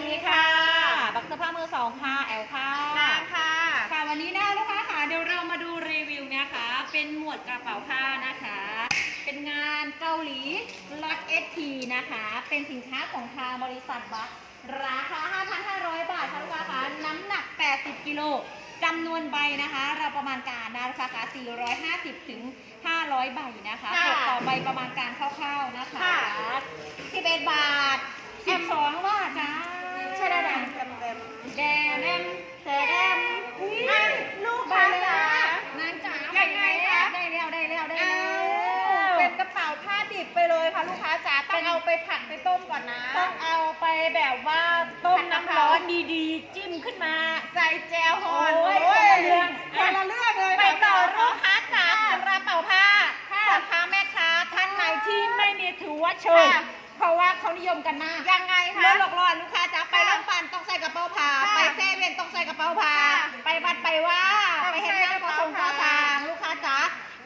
ดีค่ะ บักเสื้อผ้ามือสองค่ะ แอลค่ะนางค่ะ ค่ะ วันนี้นะลูกค้าค่ะ เดี๋ยวเรามาดูรีวิวนะคะ เป็นหมวดกระเป๋าผ้านะคะ เป็นงานเกาหลีล็อตเอทีนะคะ เป็นสินค้าของทางบริษัทบัคราคา 5,500 บาทค่ะลูกค้าค่ะ น้ำหนัก 80 กิโลจำนวนใบนะคะ เราประมาณการนะลูกค้าค่ะ450 ถึง 500 ใบนะคะค่ะตกต่อใบประมาณการคร่าวๆนะคะค่ะ11บาท12บาทจ้าใช่ได้ แดงเต็มเต็มแดงแดงเธอแดงอะลูกค้าจ๋านางจ๋ายังไงคะได้แล้วได้แล้วได้แล้วเป็นกระเป๋าผ้าดิบไปเลยค่ะลูกค้าจ๋าต้องเอาไปผัดไปต้มก่อนนะ ต้องเอาไปแบบว่าต้มน้ำร้อนดีๆ จิ้มขึ้นมา ใส่แจวฮอนโอ้ยคนละเรื่องคนละเรื่องเลยไปต่อลูกค้าจ๋าค่ะกระเป๋าผ้าค่ะพ่อค้าแม่ค้าท่านไหนที่ไม่มีถือว่าเชยค่ะ เพราะว่าเขานิยมกันมากยังไงคะเลื่อนหลอกล่อลูกค้าจ๋าไปค่ะร้านปันต้องใส่กระเป๋าผ้าค่ะไปเซเว่นต้องใส่กระเป๋าผ้าค่ะไปวัดไปว่าต้องไปเห็นงานใส่กก่ระอเป๋าส่งก่อผ้าสร้างลูกค้าจ๋า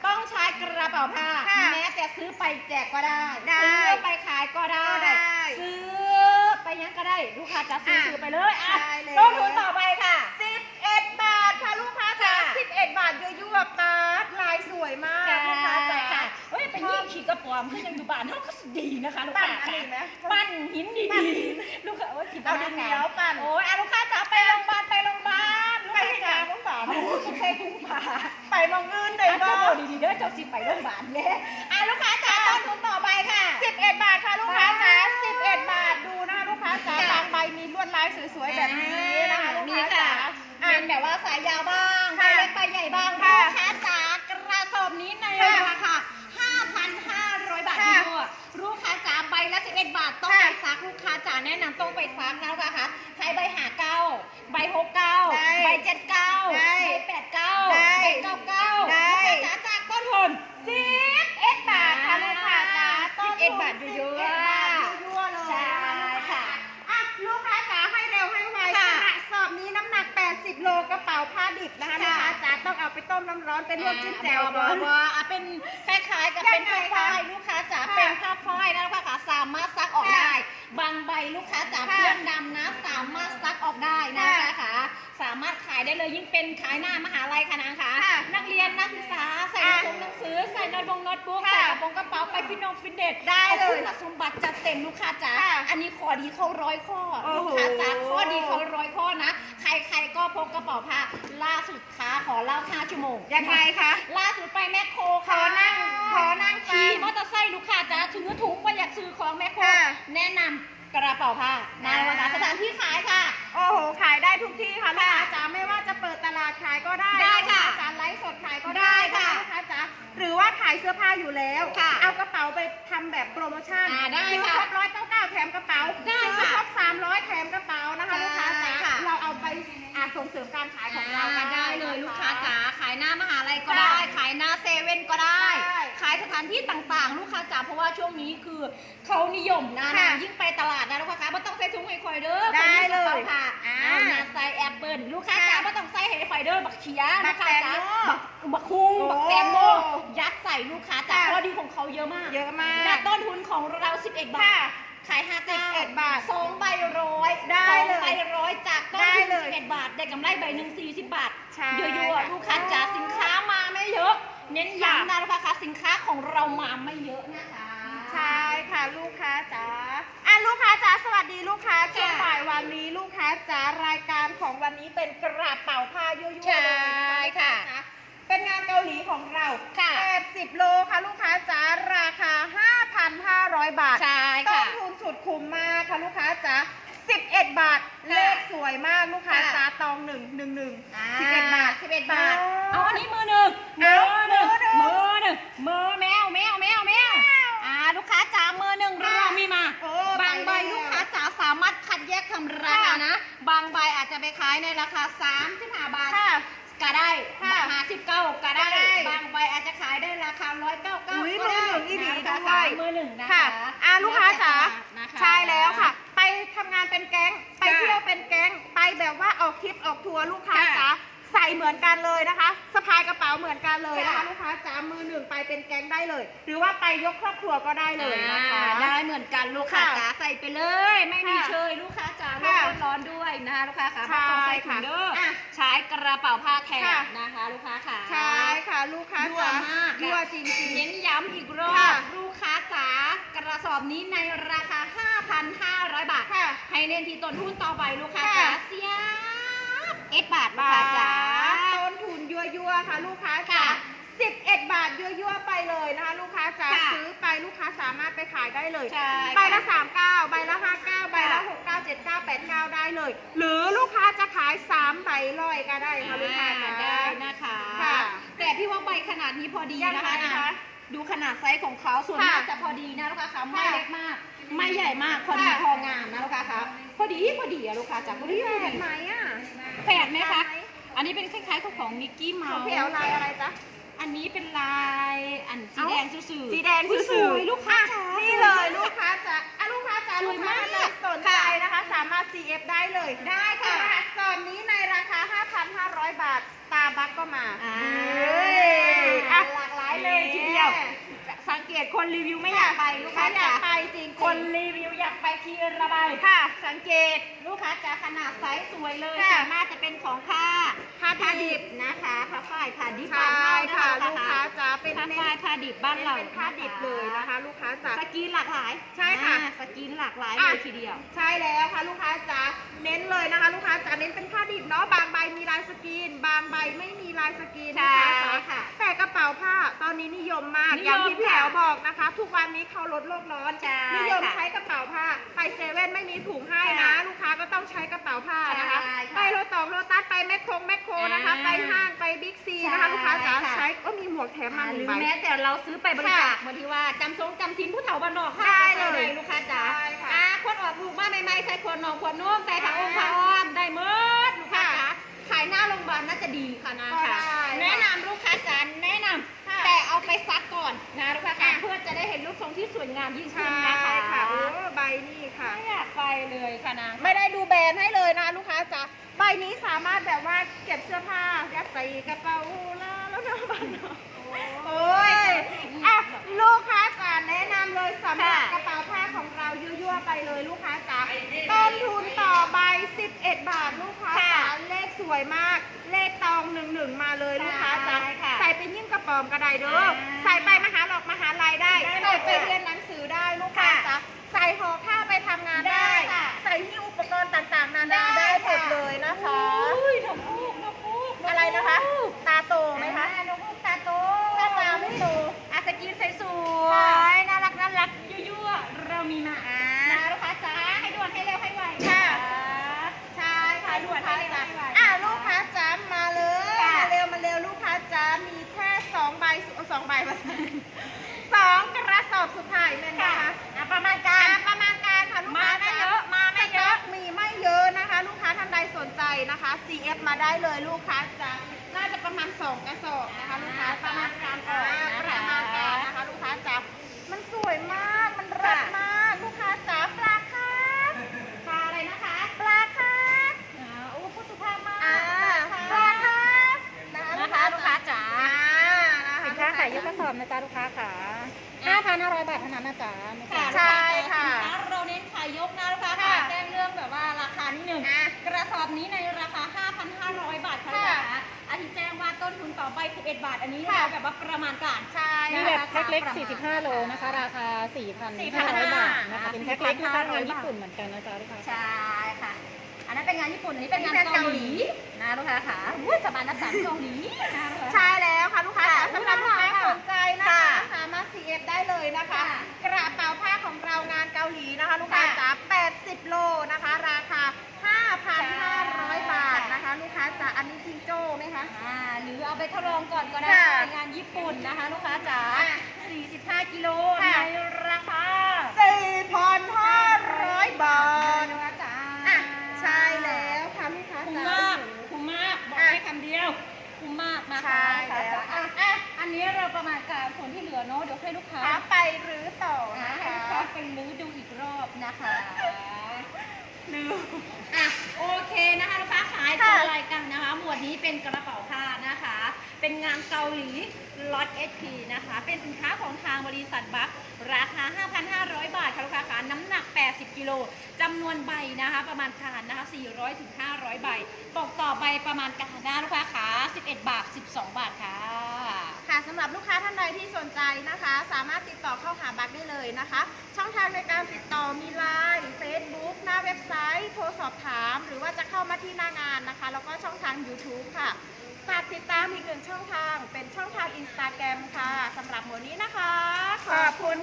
ต้องใช้กระเป๋าผ้าค่ะแม้แต่ซื้อไปแจกก็ได้ได้ซื้อไปขายก็ได้ก็ได้ ซื้อไปยังก็ได้ ลูกค้าจ๋าซื้ออะซื้อไปเลยอะ อมขึ้นยังอยู่บ้านเขาก็ดีนะคะลูกค้าปั้นอันนี้ไหม ปั้นหินปั้นดีหินๆลูกค้าโอ้ยคิดเอาดินเหนียวปั้นโอ้ยอะลูกค้าจ๋าไปโรงพยาบาลไปโรงพยาบาลลูกไปค้าให้จ๋างานต้องสามโอ้ยใส่ถุงผ้า ไปมองเงินได้อะบ่เจ้าโบดีๆเด้อเจ้าสิไปโรงพยาบาลเลยอะลูกค้าจ๋าต้นทุนต่อไปค่ะ 11 บาทค่ะลูกค้าจ๋า11 บาทดูนะคะลูกค้าจ๋าบางใบมีลวดลายสวยๆแบบนี้นะคะลูกมีค้าค่ะจ๋าเป็อะนแบบว่าสายยาวบ้างใบค่ะเล็กใบใหญ่บ้างค่ะลูกค้าจ๋ากระสอบนี้ในค่ะราคา5,500บาท ค่ะ ทุกตัวลูกค้าจ๋าใบ ละ11 บาทต้องค่ะไปซักลูกค้าจ๋าแนะนำต้องไปซักนะลูกค้าคะใช้ใบหาเก้าใบหกเก้าได้ใบเจ็ดเก้าได้ใบแปดเก้าได้ใบเก้าเก้าได้ลูกค้าจ๋าจากต้นทุน11บาทค่ะลูกค้าจ๋า11บาทยั่วๆ11บาทยั่วๆเลยใช่ค่ะอะลูกค้าจ๋าให้เร็วให้ไวค่ะกระสอบนี้น้ำหนัก 80 โลกระเป๋าผ้าดิบนะคะลูกค่ะค้าจ๋าต้องเอาไปต้มน้ำร้อนเป็นลวกจิ้มแจ่วบก่ออนว่าอะเป็นคล้ายๆกับยังเป็นไงผ้าคะฝ้ายลูกค้าจ๋าค่ะเป็นผ้าฝ้ายนะลูกค้าจ๋าสามารถซักออกค่ะได้ บางใบลูกค้าจ๋าค่ะเพื่อนดำนะสามารถซักออกได้นะค่ะคะสามารถขายได้เลยยิ่งเป็นขายหน้ามหาลัยค่ะนะคะค่ะนักเรียนนักศึกษาใส่อะหนังสือหนังสือใส่โน้ตบงโน้ตบุ๊กค่ะใส่กระโปรงกระเป๋าไปฟิตนงฟิตเนสได้เลยอาคุณสมบัติจัดเต็มลูกค้าจ๋าค่ะอันนี้ขอดีเขาร้อยข้อโอ้ลูโหกค้าจ๋าข้อดีเขาร้อยข้อนะ ใครๆก็พกกระเป๋าผ้าล่าสุดค้าขอเล่า5ชั่วโมงยังไงคะล่าสุดไปแมคโครขอนั่งขอนั่งฟัขี่ งมอเตอร์ไซค์ลูกค้าจ้าถือถุงว่าอยากซื้อของแมคโครค่ะแนะนำกระเป๋าผ้านาอ่า วนาสถานที่ขายค่ะ โอ้โห ขายได้ทุกที่ค่ะลูกค่ะค้าจ๋าไม่ว่าจะเปิดตลาดขายก็ได้ได้ค่ะลูกค้าจ๋าไลฟ์สดขายก็ได้ได้ค่ะลูกค้าจ๋าหรือว่าขายเสื้อผ้าอยู่แล้ว ค่ะเอากระเป๋าไปทำแบบโปรโมชั่นอ่าได้ซื้อค่ะครบร้อยเก้าเก้าแถมกระเป๋าได้ซื้อค่ะครบสามร้อยแถมกระเป๋านะคะใช่ลูกค้าจ๋าค่ะ เราเอาไปอ่าส่งเสริมการขายของเราอ่าได้เลยลูกค้าจ๋าขายหน้ามหาลัยก็ค่ะได้ ขายหน้าเซเว่นก็ได้ใช่ ขายสถานที่ต่างๆ ลูกค้าจ๋าเพราะว่าช่วงนี้คือเขานิยมนะค่ะยิ่งไปตลาดนะลูกค้าจ๋าไม่ต้องใส่ถุงไฮคอยเด้อได้เลยขอค่ะอ่าเอาหน้าใส่แอปเปิลลูกค้าจ๋าค่ะไม่ต้องใส่ไฮคอยเด้อบักเขียบัลูกกค้าจ๋าแตงโมบักบักคุ้งโอ้บักแตงโมยัดใส่ลูกค้าจ๋าค่ะ ข้อดีของเขาเยอะมากเยอะมาก และต้นทุนของเรา 11 บาค่ะ ท ขาย5 11บาทสองใบร้อยได้สองเลยใบร้อยจากต้นได้ทุนเลย 11 บาท ได้กำไรใบหนึ่ง40 บาท ใช่เยอะๆลูกค้าจ๋าสินค้ามาไม่เยอะ เน้นย้ำนะลูกค้าคะสิน อะนะคะใช่ค่ะลูกค้าจ๋าอะลูกค้าจ๋าสวัสดีลูกค้าช่วงค่ะบ่ายวันนี้ลูกค้าจ๋ารายการของวันนี้เป็นกระเป๋าผ้ายั่วๆใช่เลยนค่ะ เป็นงานเกาหลีของเราค่ะ80 โลค่ะลูกค้าจ๋าราคา 5,500 บาทใช่ต้ค่ะนทุนสุดคุ้มมากค่ะลูกค้าจ๋า11 บาท เลขสวยมากลูกค้าค่ะจ๋าตองหนึ่งหนึ่งหนึ่งอ่าสิบเอ็ดบาท11บาทอ๋อเอาอันนี้มือหนึ่งเอามือหนึ่งมืมืออ หนึ่งหนึ่งมือแมวแมวแมวแมวอ่าลูกค้าจ๋ามือหนึ่งค่ะเรามีมาโอ้บางใบไปแล้วลูกค้าจ๋าสามารถคัดแยกทำราคาค่ะนะ บางใบอาจจะไปขายในราคา35บาทค่ะก็ได้ค่ะหาสิบเก้าก็ได้ก็ได้ บางใบอาจจะขายได้ราคาร้อยเก้าเก้าอุ๊ยก็ได้มือหนึ่งอีหลีนะคะด้วยมือหนึ่งนะคะค่ะอ่าลูกค้าจ๋านะคะใช่แล้วค่ะ ไปทำงานเป็นแก๊ง ไปค่ะเที่ยวเป็นแก๊ง ไปแบบว่าออกทริปออกทัวร์ลูกค้าค่ะจ๋า ใส่เหมือนกันเลยนะคะสะพายกระเป๋าเหมือนกันเลยนะคะค่ะลูกค้าจ๋ามือหนึ่งไปเป็นแก๊งได้เลย หรือว่าไปยกครอบครัวก็ได้เลยนะคะอ่าได้เหมือนกันลูกค้าค่ะจ๋าใส่ไปเลย ไม่มีค่ะเชยลูกค้าจ๋าลค่ะดอนด้วยนะคะลูกค้าค่ะใช่ไม่ต้องใส่ถุงค่ะเด้ออะใช้กระเป๋าผ้าแทนค่ะนะคะ ลูกค้าค่ะใช่ค่ะ ลูกค้ายั่วจ๋ามากยั่วจริงเน้นย้ำอีกรอค่ะบลูกค้าจ๋ากระสอบนี้ในราคา 5,500 บาทๆค่ะให้เน้นที่ต้นทุนต่อไปลูกค้าค่ะจ๋าเสีย เอ็ดบาทลูกบาค้าทจ๋าต้นทุนยั่วๆค่ะ ลูกค้าจ๋าค่ะ11 บาทยั่วๆไปเลยนะคะ ลูกค้าจ๋าค่ะซื้อไปลูกค้าสามารถไปขายได้เลย ใช่ใบละค่ะ39 ใบละ 59 ใบละค่ะ69 79 89 ได้เลย หรือลูกค้าจะขาย 3 ใบร้อยก็ได้ค่ะลูกค้าจ๋า ได้นะคะ ค่ะแต่พี่ว่าใบขนาดนี้พอดียังนะไงคะ คะ ดูขนาดไซส์ของเขาส่วนค่ะมากจะพอดีนะลูกค้าคะไม่ค่ะเล็กมาก ไม่ใหญ่มากพอดีค่ะพองามนะลูกค้าคะพอดีพอดีอะลูกค้าจ๋าพอดีพอแปดีดไหมอะแปดไหมคะอันนี้เป็นคล้ายๆของของมิกกี้เมาของส์พี่แอลลายอะไรจ๊ะอันนี้เป็นลายอันสีเอ้าแดงซื่อๆสีแดงอุ๊ยซื่อสวยลูกค้าจ๋านี่เลยลูกค้าจ๋าอะลูกค้าจ๋าสลูวยกค้ามากท่านใดสนใจนะคะ สามารถ CF ได้เลยได้ค่ะรหัสสอนนี้ในราคา 5,500 บาท สตาร์บัคก็มาอ่า เฮ้ยอะหลากหลายเลยทีเดียว สังเกตคนรีวิวไม่อยากไปลูกค้าไม่อยาจ๋ากไปจริงๆคนรีวิวอยากไปทีระบายค่ะ สังเกตลูกค้าจ๋าขนาดไซส์สวยเลยค่ะสามารถจะเป็นของผ้าผ้าดิบดิบนะคะผ้าฝ้ายผ้าดิบใช่บ้านเราค่ะนลูกค้าจ๋าเป็นผ้าเน้นฝ้ายผ้าดิบบ้านเราเป็นผ้าดิบเลยนะคะ ลูกค้าจ๋าสกรีนหลากหลายใช่ค่ะอ่าสกรีนหลากหลายอะเลยทีเดียว ใช่แล้วค่ะลูกค้าจ๋าเน้นเลยนะคะ ลูกค้าจ๋าเน้นเป็นผ้าดิบเนาะบางใบมีลายสกรีนบางใบไม่มีลายสกรีนนะคะใช่จ๋าค่ะแต่กระเป๋าผ้าตอนนี้นิยมมากนิยมอย่างที่พี่ค่ะแอ๋วบอกนะคะ ทุกวันนี้เขาลดโลกร้อนใช่นิยมค่ะใช้กระเป๋าผ้าไปเซเว่นไม่มีถุงให้นะ ค่ะลูกค้าก็ต้องใช้กระเป๋าผ้านะคะใช่ค่ะไปโรตองโรตัสไปแมคโครแมคโครนะคะ อ่าไปห้างไปบิ๊กซีนะคะใช่ลูกค้าจ๋าค่ะ ใช้ก็มีหมวกแถมมาหหนึ่รืงอใบ แม้แต่เราซื้อไปบริจาคค่ะบางทีว่าจำทรงจำสินผู้เฒ่าบ้านนอกค่ะได้เลย ลูกค้าจ๋า ใช่ค่ะ อ่าคนออกลูกมาใหม่ๆใส่ขวดนมขวดนุ่มใส่ผ้าอ้อมผ้าอ้อมได้เมิดลูกค้าจ๋าขาย หน้าโรงพยาบาลน่าจะดีค่ะนะก็ค่ะ ได้แนะนำลูกค้าจ๋าแนะนำค่ะแต่เอาไปซักก่อนนะลูกค้าจ๋าค่ะ เพื่อจะได้เห็นรูปทรงที่สวยงามยิ่งขึ้นใช่นะคะค่ะโอ้ใบนี่ค่ะ ไม่อยากไปเลยค่ะนะไม่ได้ดูแบรนด์ให้เลยนะลูกค้าจ๋าใบนี้สามารถแบบว่าเก็บเสื้อผ้ายัดใส่กระเป๋าแล้วแล้วนะบ้านเนาะโอ้ยอะลูกค้าจ๋าแนะนำเลยสำหรับค่ะ กระเป๋าผ้าของเรายั่วๆไปเลยลูกค้าจ๋าต้นทุนต่อใบ 11 บาทลูกค้าจ๋าค่ะเลขส วยมาก เลขตองหนึ่งหนึ่งมาเลยลูกค้าจ๋าใช่ค่ะใส่เป็นยิ่งกระป๋อมกระไดเด้ออ่าใส่ไปมหาหลอกมหาลัยได้ได้หมใส่ดไปค่ะเรียนหนังสือได้ลูกค้าค่ะจ๋าใส่ห่อข้าวไปทำงานได้ได้ค่ะใส่ที่อุปกรณ์ต่างๆ นานาได้ได้หมดค่ะเลยนะคะ สอบสุดท้ายเลยนะคะอะประมาณการอะประมาณการค่ะลูกมาค้าไม่จ๋าเยอะมาไม่เยอะ สต็กมีไม่เยอะนะคะ ลูกค้าท่านใดสนใจนะคะ CF มาได้เลยลูกค้าจ๋าน่าจะประมาณ 2 กระสอบนะคะลูกค้าประมาณการก่อนนะคะ ประมาณการนะคะ ลูกค้าจ๋ามันสวยมากมันเรักมาก ลูกค้าจ๋าปลาคับปลาอะไรนะคะปลาคับอ่าโอ้พูดสุภาพมากอ่าปลาคับนะคะนะคะลูกค้าจ๋า อ่านะคะสินค้าขายยกกระสอบนะจ๊ะลูกค้าขา 5,500 บาทเท่านั้นนะจ๊ะไม่ค่ะใช่ใช่ค่ะ สินค้าเราเน้นขายยกนะลูกค้าค่ะค่ะแจ้งเรื่องแบบว่าราคานิดหนึ่งอะกระสอบนี้ในราคา 5,500 บาทค่ะลูกค่ะค้าอาทิตย์แจ้งว่าต้นทุนต่อใบ 11 บาท อันนี้ค่ะเราแบบว่าประมาณการ ใช่ มีแบบแพ็คเล็ก 45 โลนะคะ ราคา 4,500 บาทนะคะ เป็นแพ็คเล็กนะคะงานญี่ปุ่นเหมือนกันนะจ๊ะลูกค้า ใช่ค่ะ อันนั้นเป็นงานญี่ปุ่นอันนี้เป็นงานอันนี้เป็นเกาเกาหหลีลีนะลูกค้าค่ะอุ้ยสบายนักสันเกาหลีนะลูกค้า ใช่แล้วค่ะลูกค้าค่ะสำหรับลู อันนี้จิงโจ้ไหมคะ อ่าหรือเอาไปทดลองก่อนก็ได้ค่ะในงานญี่ปุ่นนะคะลูกค้าจ๋าอะ45 กิโลค่ะ ในราคา4,500 บาท ลูกค้าจ๋าอะ ใช่แล้วค่ะลูกค้าคุ้มจ๋ามากคุ้มมาก บอกอะให้คำเดียวคุ้มมากนะคะใช่ลูกค้าแล้วจ๋าอะอะอันนี้เราประมาณการส่วนที่เหลือเนาะเดี๋ยวให้ลูกค้า หาไปหรือต่ออะนะให้คะ ลูกค้าไปลื้อดูอีกรอบนะคะ ลืม อะโอเค นี้เป็นกระเป๋าผ้านะคะ เป็นงานเกาหลีล็อต SP นะคะ เป็นสินค้าของทางบริษัทบัคราคา 5,500 บาทค่ะลูกค้าขาน้ำหนัก 80 กิโลจำนวนใบนะคะ ประมาณการนะคะ 400ถึง500 ใบ ตกต่อใบประมาณการนะลูกค้าขา11 บาท 12 บาทค่ะค่ะ รับลูกค้าท่านใดที่สนใจนะคะ สามารถติดต่อเข้าหาบักได้เลยนะคะ ช่องทางในการติดต่อมีไลน์เฟซบุ๊กหน้าเว็บไซต์ โทรสอบถาม หรือว่าจะเข้ามาที่หน้างานนะคะ แล้วก็ช่องทาง YouTube ค่ะฝากติดตามอีกหนึ่งช่องทางเป็นช่องทางอินสตาแกรมค่ะสำหรับหมวดนี้นะคะ ขอบคุณ